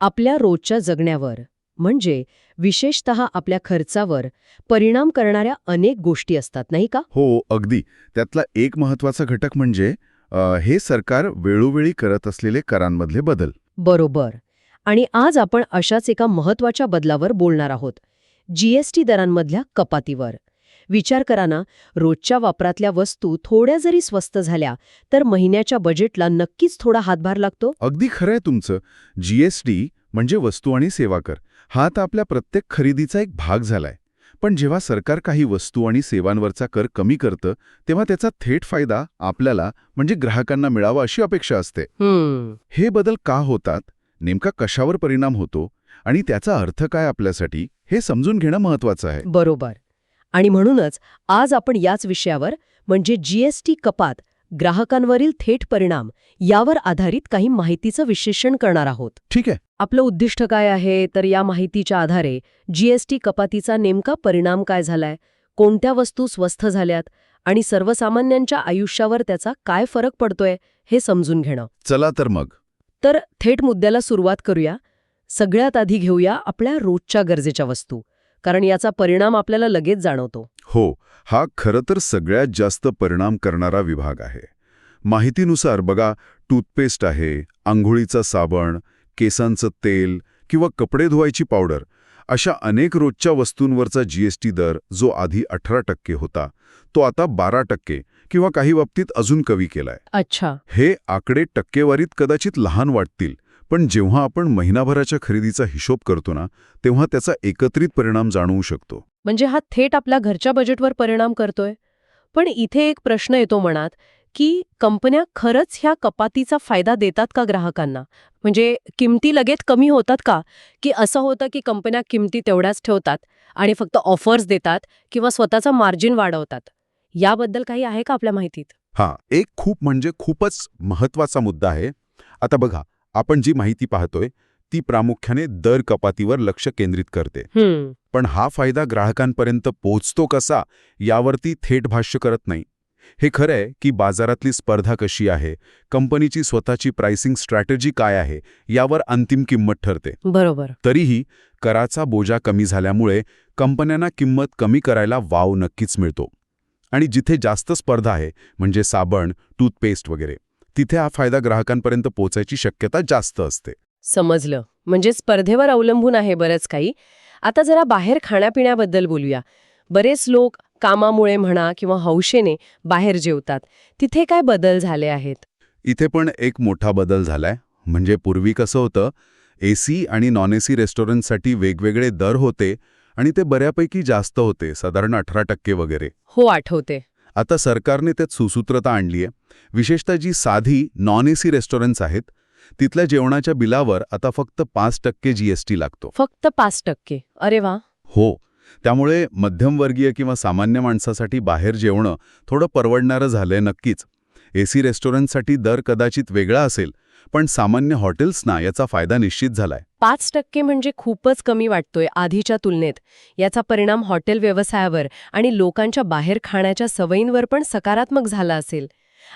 आपल्या रोजच्या जगण्यावर म्हणजे विशेषत आपल्या खर्चावर परिणाम करणाऱ्या अनेक गोष्टी असतात नाही का? हो अगदी. त्यातला एक महत्त्वाचा घटक म्हणजे हे सरकार वेळोवेळी करत असलेले करांमधले बदल. बरोबर. आणि आज आपण अशाच एका महत्त्वाच्या बदलावर बोलणार आहोत. जीएसटी दरांमधल्या कपातीवर. विचार करा ना रोजच्या वापरातल्या वस्तू थोड्या जरी स्वस्त झाल्या तर महिन्याच्या बजेटला नक्कीच थोडा हातभार लागतो? अगदी खरं आहे तुमचं जीएसटी म्हणजे वस्तू आणि सेवा कर. हा आता आपल्या प्रत्येक खरेदीचा एक भाग झालाय. पण जेव्हा सरकार काही वस्तू आणि सेवांवरचा कर कमी करतं तेव्हा त्याचा थेट फायदा आपल्याला म्हणजे ग्राहकांना मिळावा अशी अपेक्षा असते. हे बदल का होतात? नेमका कशावर परिणाम होतो? आणि त्याचा अर्थ काय आपल्यासाठी? हे समजून घेणं महत्वाचं आहे. बरोबर. आणि म्हणूनच आज आपण याच विषयावर म्हणजे जीएसटी कपात ग्राहकांवरील थेट परिणाम यावर आधारित काही माहितीचं विश्लेषण करणार आहोत. ठीक आहे. आपलं उद्दिष्ट काय आहे? तर या माहितीच्या आधारे जीएसटी कपातीचा नेमका परिणाम काय झालाय? कोणत्या वस्तू स्वस्त झाल्यात? आणि सर्वसामान्यांच्या आयुष्यावर त्याचा काय फरक पडतोय? हे समजून घेणं. चला तर मग. तर थेट मुद्द्याला सुरुवात करूया. सगळ्यात आधी घेऊया आपल्या रोजच्या गरजेच्या वस्तू. कारण याचा परिणाम आपल्याला लगेच जाणवतो. हो हा खरं तर सगळ्यात जास्त परिणाम करणारा विभाग आहे. माहितीनुसार बघा टूथपेस्ट आहे आंघोळीचा साबण केसांचं तेल किंवा कपडे धुवायची पावडर अशा अनेक रोजच्या वस्तूंवरचा जीएसटी दर जो आधी अठरा टक्के होता तो आता बारा टक्के किंवा काही बाबतीत अजून कमी केलाय. अच्छा. हे आकडे टक्केवारीत कदाचित लहान वाटतील पण जेव्हा आपण महिनाभराच्या खरेदीचा हिशोब करतो ना तेव्हा त्याचा एकत्रित परिणाम जाणवू शकतो. म्हणजे हा थेट आपल्या घरच्या बजेटवर परिणाम करतोय? पण इथे एक प्रश्न येतो मनात की कंपन्या खरंच ह्या कपातीचा फायदा देतात का ग्राहकांना? म्हणजे किमती लगेच कमी होतात का? की असं होतं की कंपन्या किमती तेवढ्याच ठेवतात आणि फक्त ऑफर्स देतात किंवा स्वतःचा मार्जिन वाढवतात? याबद्दल काही आहे का आपल्या माहितीत? हा एक खूप म्हणजे खूपच महत्त्वाचा मुद्दा आहे. आता बघा आपण जी माहिती पाहतोय ती प्रामुख्याने दर कपातीवर लक्ष केंद्रित करते. पण हा फायदा ग्राहकांपर्यंत पोहोचतो कसा यावरती थेट भाष्य करत नाही. हे खरं आहे की बाजारातली स्पर्धा कशी आहे कंपनीची स्वतःची प्राइसिंग स्ट्रॅटेजी काय आहे यावर अंतिम किंमत ठरते. बरोबर. तरीही कराचा बोजा कमी झाल्यामुळे कंपन्यांना किंमत कमी करायला वाव नक्कीच मिळतो. आणि जिथे जास्त स्पर्धा आहे म्हणजे साबण टूथपेस्ट वगैरे. तिथे हा फायदा ग्राहकांपर्यंत पोचायची शक्यता जास्त असते. समजलं. म्हणजे स्पर्धेवर अवलंबून आहे बरंच काही. आता जरा बाहेर खाण्यापिण्याबद्दल बोलूया. बरेच लोक कामामुळे म्हणा किंवा हौशेने बाहेर जेवतात. तिथे काय बदल झाले आहेत? इथे पण एक मोठा बदल झालाय. म्हणजे पूर्वी कसं होतं एसी आणि नॉन एसी रेस्टॉरंटसाठी वेगवेगळे दर होते आणि ते बऱ्यापैकी जास्त होते साधारण अठरा टक्के वगैरे. हो आठवते. आता सरकारने त्यात सुसूत्रता आणली आहे. विशेषतः जी साधी नॉन एसी रेस्टॉरंट्स आहेत तिथल्या जेवणाच्या बिलावर आता फक्त पाच टक्के जीएसटी लागतो. फक्त पाच टक्के. अरे वा. हो. त्यामुळे मध्यमवर्गीय किंवा सामान्य माणसासाठी बाहेर जेवणं थोडं परवडणारं झालंय नक्कीच. एसी रेस्टॉरंटसाठी दर कदाचित वेगळा असेल पण सामान्य हॉटेल्सना याचा फायदा निश्चित झालाय. पाच टक्के म्हणजे खूपच कमी वाटतोय आधीच्या तुलनेत. याचा परिणाम हॉटेल व्यवसायावर आणि लोकांच्या बाहेर खाण्याच्या सवयींवर पण सकारात्मक झाला असेल.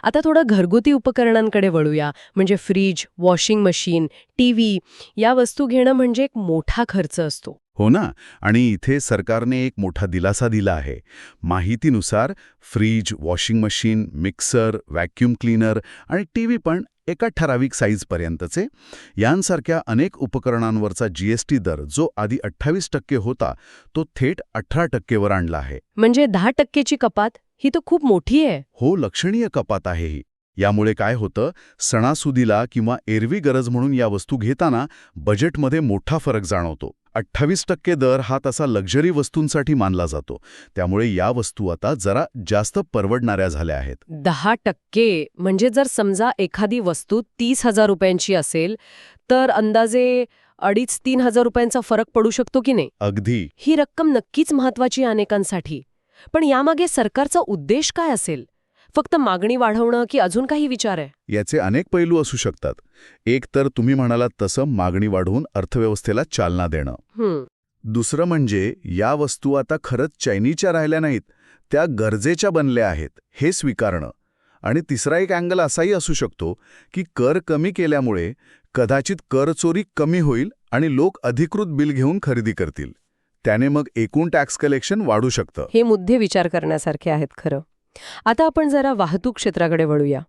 आता थोडं घरगुती उपकरणांकडे वळूया म्हणजे फ्रीज वॉशिंग मशीन टीव्ही या वस्तू घेणं म्हणजे एक मोठा खर्च असतो. हो ना? आणि इथे सरकारने एक मोठा दिलासा दिला आहे. माहितीनुसार fridge washing machine mixer vacuum cleaner आणि टीव्ही पण एका ठराविक साईजपर्यंतचे यांसारख्या अनेक उपकरणांवरचा जीएसटी दर जो आधी अठ्ठावीस टक्के होता तो थेट अठरा टक्केवर आणला आहे. म्हणजे दहा टक्केची कपात ही तर खूप मोठी आहे. हो लक्षणीय कपात आहे ही. यामुळे काय होतं सणासुदीला किंवा एरवी गरज म्हणून या वस्तू घेताना बजेटमध्ये मोठा फरक जाणवतो. अठ्ठावीस टक्के दर हा तसा लक्झरी वस्तूंसाठी मानला जातो. त्यामुळे या वस्तू आता जरा जास्त परवडणाऱ्या झाल्या आहेत. दहा टक्के म्हणजे जर समजा एखादी वस्तू तीस हजार रुपयांची असेल तर अंदाजे अडीच तीन हजार रुपयांचा फरक पडू शकतो की नाही? अगदी. ही रक्कम नक्कीच महत्वाची अनेकांसाठी. पण यामागे सरकारचा उद्देश काय असेल? फक्त मागणी वाढवणं की अजून काही विचार आहे? याचे अनेक पैलू असू शकतात. एक तर तुम्ही म्हणालात तसं मागणी वाढवून अर्थव्यवस्थेला चालना देणं. दुसरं म्हणजे या वस्तू आता खरंच चैनीच्या राहिल्या नाहीत त्या गरजेच्या बनल्या आहेत हे स्वीकारणं. आणि तिसरा एक अँगल असाही असू शकतो की कर कमी केल्यामुळे कदाचित करचोरी कमी होईल आणि लोक अधिकृत बिल घेऊन खरेदी करतील. त्याने मग एकूण टॅक्स कलेक्शन वाढू शकतं. हे मुद्दे विचार करण्यासारखे आहेत खरं. आता आपण जरा वाहतूक क्षेत्राकडे वळूया.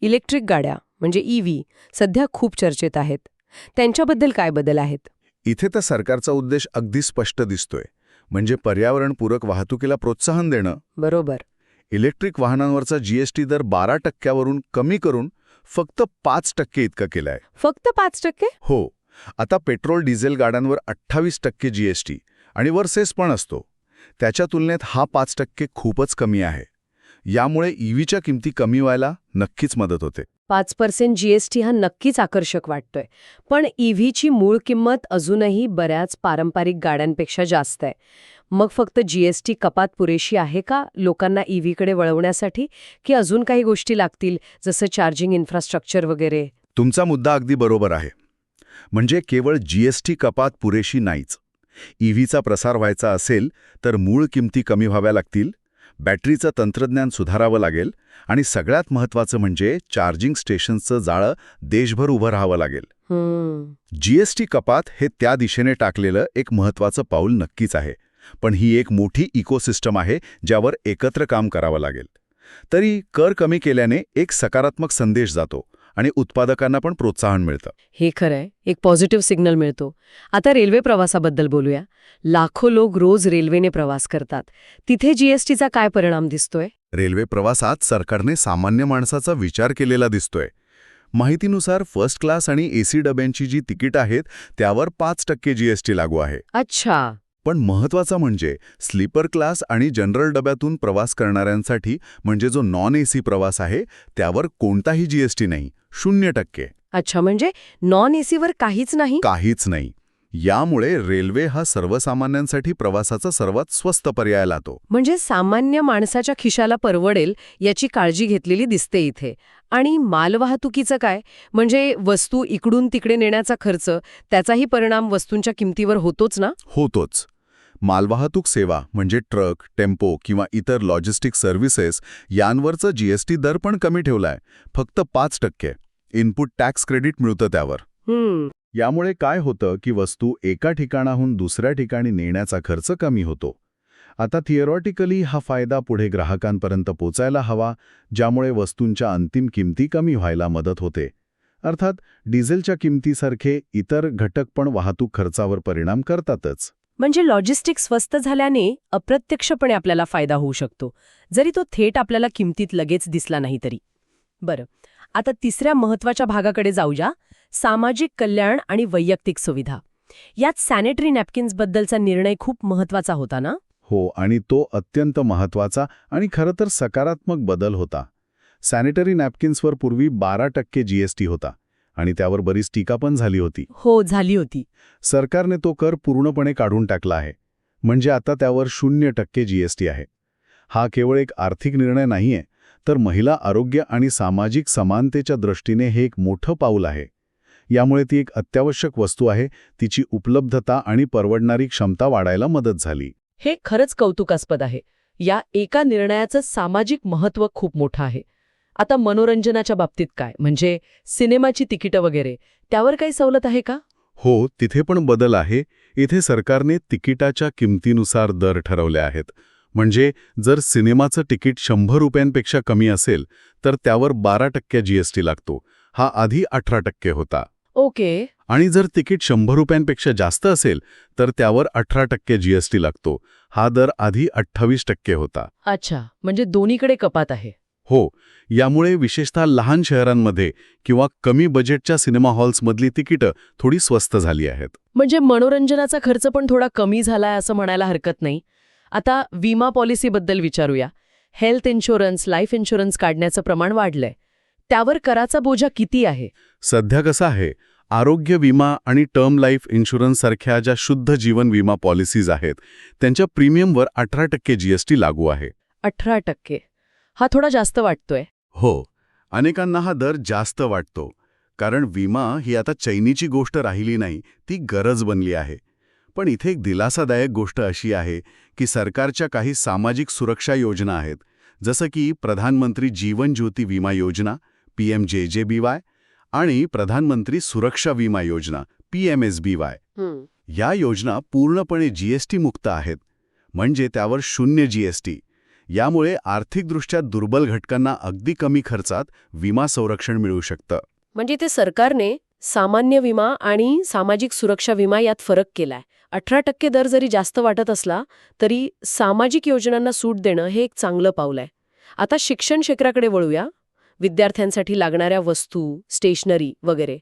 इलेक्ट्रिक गाड्या म्हणजे ईव्ही सध्या खूप चर्चेत आहेत. त्यांच्याबद्दल काय बदल आहेत? इथे तर सरकारचा उद्देश अगदी स्पष्ट दिसतोय. म्हणजे पर्यावरणपूरक वाहतुकीला प्रोत्साहन देणं. बरोबर. इलेक्ट्रिक वाहनांवरचा जीएसटी दर बारा टक्क्यावरून कमी करून फक्त पाच टक्के इतका केलाय. फक्त पाच टक्के? हो. आता पेट्रोल डिझेल गाड्यांवर अठ्ठावीस टक्के जीएसटी आणि वर सेस पण असतो. त्याच्या तुलनेत हा पाच टक्के खूपच कमी आहे. यामुळे ईव्हीच्या किमती कमी व्हायला नक्कीच मदत होते. पाच पर्सेंट जीएसटी हा नक्कीच आकर्षक वाटतोय. पण ईव्हीची मूळ किंमत अजूनही बऱ्याच पारंपरिक गाड्यांपेक्षा जास्त आहे. मग फक्त जीएसटी कपात पुरेशी आहे का लोकांना ईव्हीकडे वळवण्यासाठी की अजून काही गोष्टी लागतील जसं चार्जिंग इन्फ्रास्ट्रक्चर वगैरे? तुमचा मुद्दा अगदी बरोबर आहे. म्हणजे केवळ जीएसटी कपात पुरेशी नाहीच. ईव्हीचा प्रसार व्हायचा असेल तर मूळ किमती कमी व्हाव्या लागतील बॅटरीचं तंत्रज्ञान सुधारावं लागेल आणि सगळ्यात महत्त्वाचं म्हणजे चार्जिंग स्टेशन्सचं जाळं देशभर उभं राहावं लागेल. जीएसटी कपात हे त्या दिशेने टाकलेलं एक महत्त्वाचं पाऊल नक्कीच आहे. पण ही एक मोठी इकोसिस्टम आहे ज्यावर एकत्र काम करावं लागेल. तरी कर कमी केल्याने एक सकारात्मक संदेश जातो. आणि उत्पादकांना पण प्रोत्साहन मिळतं. हे खरंय. एक पॉझिटिव्ह सिग्नल मिळतो. आता रेल्वे प्रवासाबद्दल बोलूया. लाखो लोक रोज रेल्वेने प्रवास करतात. तिथे जीएसटीचा काय परिणाम दिसतोय? रेल्वे प्रवासात सरकारने सामान्य माणसाचा विचार केलेला दिसतोय. माहितीनुसार फर्स्ट क्लास आणि एसी डब्यांची जी तिकीट आहेत त्यावर पाच टक्के जीएसटी लागू आहे. अच्छा. पण महत्वाचं म्हणजे स्लीपर क्लास आणि जनरल डब्यातून प्रवास करणाऱ्यांसाठी म्हणजे जो नॉन एसी प्रवास आहे त्यावर कोणताही जीएसटी नाही शून्य टक्के. अच्छा म्हणजे नॉन एसीवर काहीच नाही? काहीच नाही. यामुळे रेल्वे हा सर्वसामान्यांसाठी प्रवासाचा सर्वात स्वस्त पर्याय लातो. म्हणजे सामान्य माणसाच्या खिशाला परवडेल याची काळजी घेतलेली दिसते इथे. आणि मालवाहतुकीचं काय? म्हणजे वस्तू इकडून तिकडे नेण्याचा खर्च त्याचाही परिणाम वस्तूंच्या किमतीवर होतोच ना? होतोच. मालवाहतूक सेवा म्हणजे ट्रक टेम्पो किंवा इतर लॉजिस्टिक सर्व्हिसेस यांवरचं जीएसटी दर पण कमी ठेवलाय. फक्त पाच टक्के. इनपुट टॅक्स क्रेडिट मिळतं त्यावर. यामुळे काय होतं की वस्तू एका ठिकाणाहून दुसऱ्या ठिकाणी नेण्याचा खर्च कमी होतो. आता थिअरॉटिकली हा फायदा पुढे ग्राहकांपर्यंत पोचायला हवा ज्यामुळे वस्तूंच्या अंतिम किमती कमी व्हायला मदत होते. अर्थात डिझेलच्या किमतीसारखे इतर घटक पण वाहतूक खर्चावर परिणाम करतातच. म्हणजे लॉजिस्टिक स्वस्त झाल्याने अप्रत्यक्षपणे आपल्याला फायदा होऊ शकतो. जरी तो थेट आपल्याला किमतीत लगेच दिसला नाही तरी. बरं. आता तिसऱ्या महत्त्वाच्या भागाकडे जाऊया. सामाजिक कल्याण आणि वैयक्तिक सुविधा. यात सॅनिटरी नॅपकिन्सबद्दलचा निर्णय खूप महत्त्वाचा होता ना? हो आणि तो अत्यंत महत्त्वाचा आणि खरं तर सकारात्मक बदल होता. सॅनिटरी नॅपकिन्सवर पूर्वी बारा टक्के जीएसटी होता. आणि त्यावर बरीच टीका पण झाली होती. हो झाली होती. सरकारने तो कर पूर्णपणे काढून टाकला आहे. म्हणजे आता त्यावर शून्य टक्के जीएसटी आहे. हा केवळ एक आर्थिक निर्णय नाहीये तर महिला आरोग्य आणि सामाजिक समानतेच्या दृष्टीने हे एक मोठं पाऊल आहे. यामुळे ती एक अत्यावश्यक वस्तू आहे तिची उपलब्धता आणि परवडणारी क्षमता वाढायला मदत झाली. हे खरंच कौतुकास्पद आहे. या एका निर्णयाचं सामाजिक महत्त्व खूप मोठं आहे. आता मनोरंजनाच्या बाबतीत काय? म्हणजे सिनेमाची तिकीटं वगैरे त्यावर काही सवलत आहे का? हो तिथे पण बदल आहे. इथे सरकारने तिकिटाच्या किमतीनुसार दर ठरवले आहेत. म्हणजे जर सिनेमाचं तिकीट शंभर रुपयांपेक्षा कमी असेल तर त्यावर बारा टक्के जीएसटी लागतो. हा आधी अठरा टक्के होता. ओके. आणि जर तिकीट शंभर रुपयांपेक्षा जास्त असेल तर त्यावर अठरा टक्के जीएसटी लागतो. हा दर आधी अठ्ठावीस टक्के होता. अच्छा म्हणजे दोन्हीकडे कपात आहे. हो यामुळे विशेषतः लहान शहरांमध्ये किंवा कमी बजेटच्या सिनेमा हॉल्समधली तिकीटं थोडी स्वस्त झाली आहेत. म्हणजे मनोरंजनाचा खर्च पण थोडा कमी झालाय असं म्हणायला हरकत नाही. आता विमा पॉलिसीबद्दल विचारूया. हेल्थ इन्शुरन्स लाईफ इन्शुरन्स काढण्याचं प्रमाण वाढलंय. त्यावर कराचा बोजा किती आहे? सध्या कसं आहे? आरोग्य विमा आणि टर्म लाईफ इन्शुरन्स सारख्या ज्या शुद्ध जीवन विमा पॉलिसीज आहेत त्यांच्या प्रीमियमवर अठरा टक्के जीएसटी लागू आहे. अठरा टक्के. हा थोडा जास्त वाटतोय. हो अनेकांना हा दर जास्त वाटतो कारण विमा ही आता चैनीची गोष्ट राहिली नाही ती गरज बनली आहे. पण इथे एक दिलासादायक गोष्ट अशी आहे की सरकारच्या काही सामाजिक सुरक्षा योजना आहेत जसं की प्रधानमंत्री जीवन ज्योती विमा योजना पी एम जे जे बी वाय आणि प्रधानमंत्री सुरक्षा विमा योजना P M S B Y. या योजना पूर्णपणे जीएसटी मुक्त आहेत म्हणजे त्यावर शून्य जीएसटी यामुळे आर्थिकदृष्ट्या दुर्बल घटकांना अगदी कमी खर्चात विमा संरक्षण मिळू शकतं. म्हणजे ते सरकारने सामान्य विमा आणि सामाजिक सुरक्षा विमा यात फरक केलाय. अठरा टक्के दर जरी जास्त वाटत असला तरी सामाजिक योजनांना सूट देणं हे एक चांगलं पाऊल आहे. आता शिक्षण क्षेत्राकडे वळूया. विद्यार्थ्यांसाठी लागणाऱ्या वस्तू स्टेशनरी वगैरे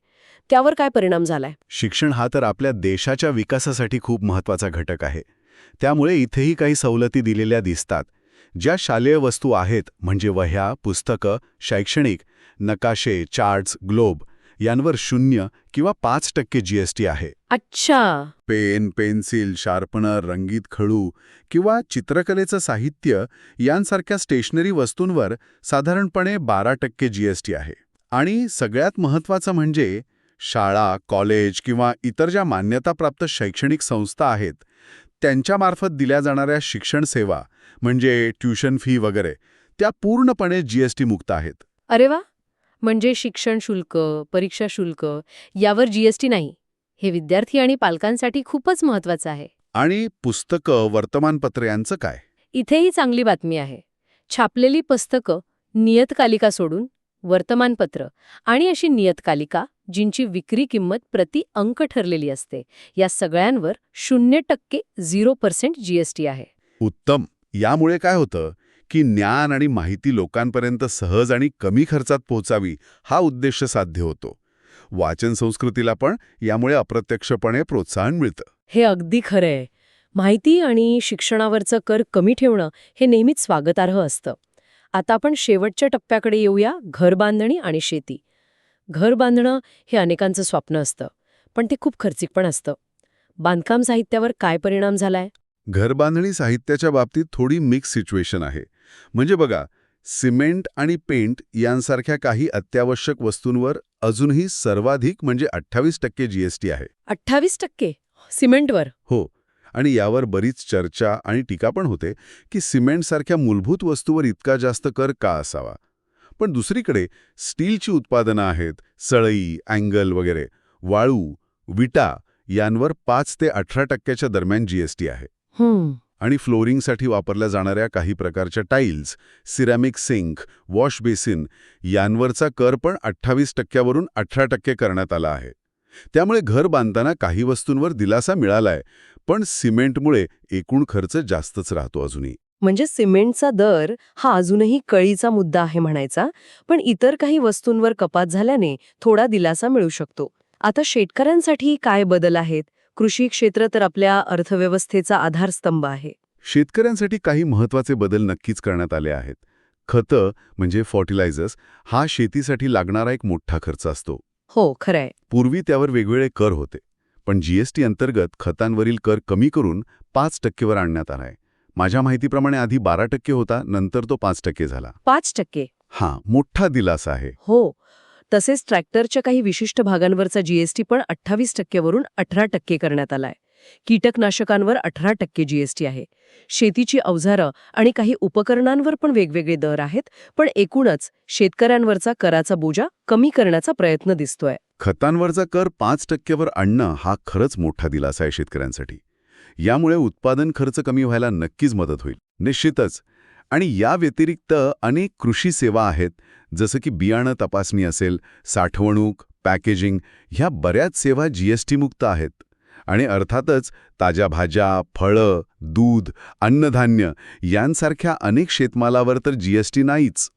त्यावर काय परिणाम झालाय? शिक्षण हा तर आपल्या देशाच्या विकासासाठी खूप महत्त्वाचा घटक आहे. त्यामुळे इथेही काही सवलती दिलेल्या दिसतात. ज्या शालेय वस्तू आहेत म्हणजे वह्या पुस्तकं शैक्षणिक नकाशे चार्ट्स ग्लोब यांवर शून्य किंवा पाच टक्के जीएसटी आहे. अच्छा. पेन पेन्सिल शार्पनर रंगीत खळू किंवा चित्रकलेचं साहित्य यांसारख्या स्टेशनरी वस्तूंवर साधारणपणे बारा टक्के जीएसटी आहे. आणि सगळ्यात महत्त्वाचं म्हणजे शाळा कॉलेज किंवा इतर ज्या मान्यताप्राप्त शैक्षणिक संस्था आहेत त्यांच्यामार्फत दिल्या जाणाऱ्या शिक्षण सेवा म्हणजे ट्युशन फी वगैरे त्या पूर्णपणे जीएसटी मुक्त आहेत. अरे वा! म्हणजे शिक्षण शुल्क परीक्षा शुल्क यावर जीएसटी नाही. हे विद्यार्थी आणि पालकांसाठी खूपच महत्वाचं आहे. आणि पुस्तकं वर्तमानपत्र यांचं काय? इथेही चांगली बातमी आहे. छापलेली पुस्तकं नियतकालिका सोडून वर्तमानपत्र आणि अशी नियतकालिका जिंची विक्री किंमत प्रति अंक ठरलेली असते. या सगळ्यांवर शून्य टक्के झिरो पर्सेंट जीएसटी आहे. उत्तम! यामुळे काय होतं की ज्ञान आणि माहिती लोकांपर्यंत सहज आणि कमी खर्चात पोहोचावी हा उद्देश साध्य होतो. वाचन संस्कृतीला पण यामुळे अप्रत्यक्षपणे प्रोत्साहन मिळतं. हे अगदी खरं आहे. माहिती आणि शिक्षणावरचं कर कमी ठेवणं हे नेहमीच स्वागतार्ह असतं. आता आपण शेवटच्या टप्प्याकडे येऊया घर बांधणी आणि शेती. घर बांधणं हे अनेकांचं स्वप्न असतं पण ते खूप खर्चिक पण असतं. बांधकाम साहित्यावर काय परिणाम झालाय? घरबांधणी साहित्याच्या बाबतीत थोडी मिक्स सिच्युएशन आहे. म्हणजे बघा सिमेंट आणि पेंट यांसारख्या काही अत्यावश्यक वस्तूंवर अजूनही सर्वाधिक म्हणजे अठ्ठावीस टक्के जीएसटी आहे. अठ्ठावीस टक्के? सिमेंटवर? हो. आणि यावर बरीच चर्चा आणि टीका पण होते की सिमेंटसारख्या मूलभूत वस्तूवर इतका जास्त कर का असावा? पण दुसरीकडे स्टीलची उत्पादनं आहेत सळई अँगल वगैरे वाळू विटा यांवर पाच ते अठरा टक्क्याच्या दरम्यान जीएसटी आहे. आणि फ्लोरिंगसाठी वापरल्या जाणाऱ्या काही प्रकारच्या tiles ceramic sink wash basin यांवरचा कर पण अठ्ठावीस टक्क्यावरून अठरा टक्के करण्यात आला आहे. त्यामुळे घर बांधताना काही वस्तूंवर दिलासा मिळालाय पण सिमेंटमुळे एकूण खर्च जास्तच राहतो अजूनही. म्हणजे सिमेंटचा दर हा अजूनही कळीचा मुद्दा आहे म्हणायचा पण इतर काही वस्तूंवर कपात झाल्याने थोडा दिलासा मिळू शकतो. आता शेतकऱ्यांसाठी काय बदल आहेत? कृषी क्षेत्र तर आपल्या अर्थव्यवस्थेचा आधारस्तंभ आहे. शेतकऱ्यांसाठी काही महत्त्वाचे बदल नक्कीच करण्यात आले आहेत. खतं म्हणजे फर्टिलायझर्स हा शेतीसाठी लागणारा एक मोठा खर्च असतो. हो खरंय. पूर्वी त्यावर वेगवेगळे कर होते. पण जीएसटी अंतर्गत खतांवरील कर कमी करून पाच टक्केवर आणण्यात आलाय. माझ्या माहितीप्रमाणे आधी बारा टक्के होता नंतर तो पाच टक्के झाला. पाच टक्के? हा मोठा दिलासा आहे. हो तसेच ट्रॅक्टरच्या काही विशिष्ट भागांवरचा जीएसटी पण अठ्ठावीस टक्क्यावरून अठरा टक्के करण्यात आलाय. कीटकनाशकांवर अठरा टक्के जीएसटी आहे. शेतीची अवजारं आणि काही उपकरणांवर पण वेगवेगळे दर आहेत पण एकूणच शेतकऱ्यांवरचा कराचा बोजा कमी करण्याचा प्रयत्न दिसतोय. खतांवरचा कर पाच टक्क्यावर आणणं हा खरंच मोठा दिलासा आहे शेतकऱ्यांसाठी. यामुळे उत्पादन खर्च कमी व्हायला नक्कीच मदत होईल. निश्चितच आणि या व्यतिरिक्त अनेक कृषी सेवा आहेत जसं की बियाणं तपासणी असेल साठवणूक पॅकेजिंग ह्या बऱ्याच सेवा जीएसटी मुक्त आहेत. आणि अर्थातच ताज्या भाज्या फळं दूध अन्नधान्य यांसारख्या अनेक शेतमालावर तर जीएसटी नाहीच.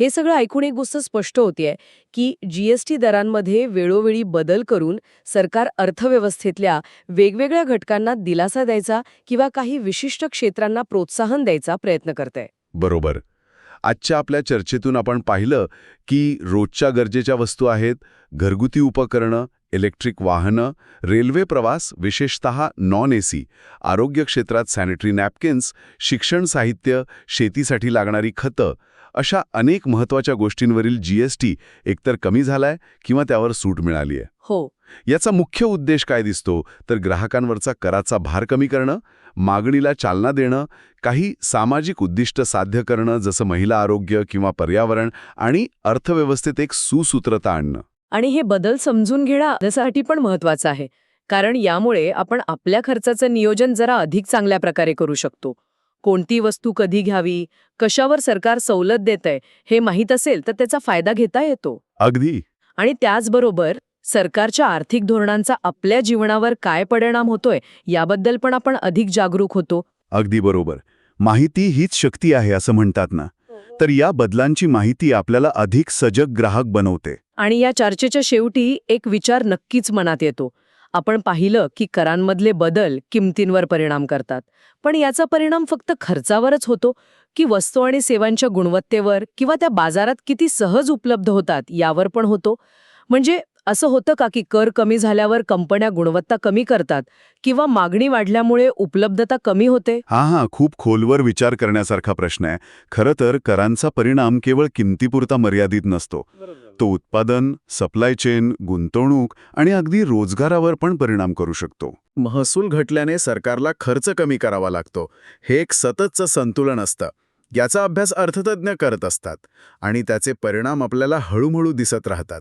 हे सगळं ऐकून एक गोष्ट स्पष्ट होतीये की जीएसटी दरांमध्ये वेळोवेळी बदल करून सरकार अर्थव्यवस्थेतल्या वेगवेगळ्या घटकांना दिलासा द्यायचा किंवा काही विशिष्ट क्षेत्रांना प्रोत्साहन द्यायचा प्रयत्न करते बरोबर. आजच्या आपल्या चर्चेतून आपण पाहिलं की रोजच्या गरजेच्या वस्तू आहेत घरगुती उपकरणं इलेक्ट्रिक वाहनं रेल्वे प्रवास विशेषत नॉन एसी आरोग्य क्षेत्रात सॅनिटरी नॅपकिन्स शिक्षण साहित्य शेतीसाठी लागणारी खतं अशा अनेक महत्त्वाच्या गोष्टींवरील जीएसटी एकतर कमी झालाय किंवा त्यावर सूट मिळाली आहे हो. याचा मुख्य उद्देश काय दिसतो? तर ग्राहकांवरचा कराचा भार कमी करणं मागणीला चालना देणं काही सामाजिक उद्दिष्ट साध्य करणं जसं महिला आरोग्य किंवा पर्यावरण आणि अर्थव्यवस्थेत एक सुसूत्रता आणणं. आणि हे बदल समजून घेणं आपल्यासाठी पण महत्वाचं आहे. कारण यामुळे आपण आपल्या खर्चाचं नियोजन जरा अधिक चांगल्या प्रकारे करू शकतो. कोणती वस्तू कधी घ्यावी? कशावर सरकार सवलत देतंय? हे माहीत असेल तर त्याचा फायदा घेता येतो. अगदी. आणि त्याचबरोबर सरकारच्या आर्थिक धोरणांचा आपल्या जीवनावर काय परिणाम होतोय याबद्दल पण आपण अधिक जागरूक होतो. अगदी बरोबर. माहिती हीच शक्ती आहे असं म्हणतात ना. तर या बदलांची माहिती आपल्याला अधिक सजग ग्राहक बनवते. आणि या चर्चेच्या शेवटी एक विचार नक्कीच मनात येतो. आपण पाहिलं की करांमधले बदल किमतींवर परिणाम करतात. पण याचा परिणाम फक्त खर्चावरच होतो? की वस्तू आणि सेवांच्या गुणवत्तेवर किंवा त्या बाजारात किती सहज उपलब्ध होतात यावर पण होतो? म्हणजे असं होतं का की कर कमी झाल्यावर कंपन्या गुणवत्ता कमी करतात किंवा मागणी वाढल्यामुळे उपलब्धता कमी होते? हा हा खूप खोलवर विचार करण्यासारखा प्रश्न आहे. खरं तर करांचा परिणाम केवळ किमतीपुरता मर्यादित नसतो. तो उत्पादन सप्लाय चेन गुंतवणूक आणि अगदी रोजगारावर पण परिणाम करू शकतो. महसूल घटल्याने सरकारला खर्च कमी करावा लागतो. हे एक सततचं संतुलन असतं. याचा अभ्यास अर्थतज्ञ करत असतात आणि त्याचे परिणाम आपल्याला हळूहळू दिसत राहतात.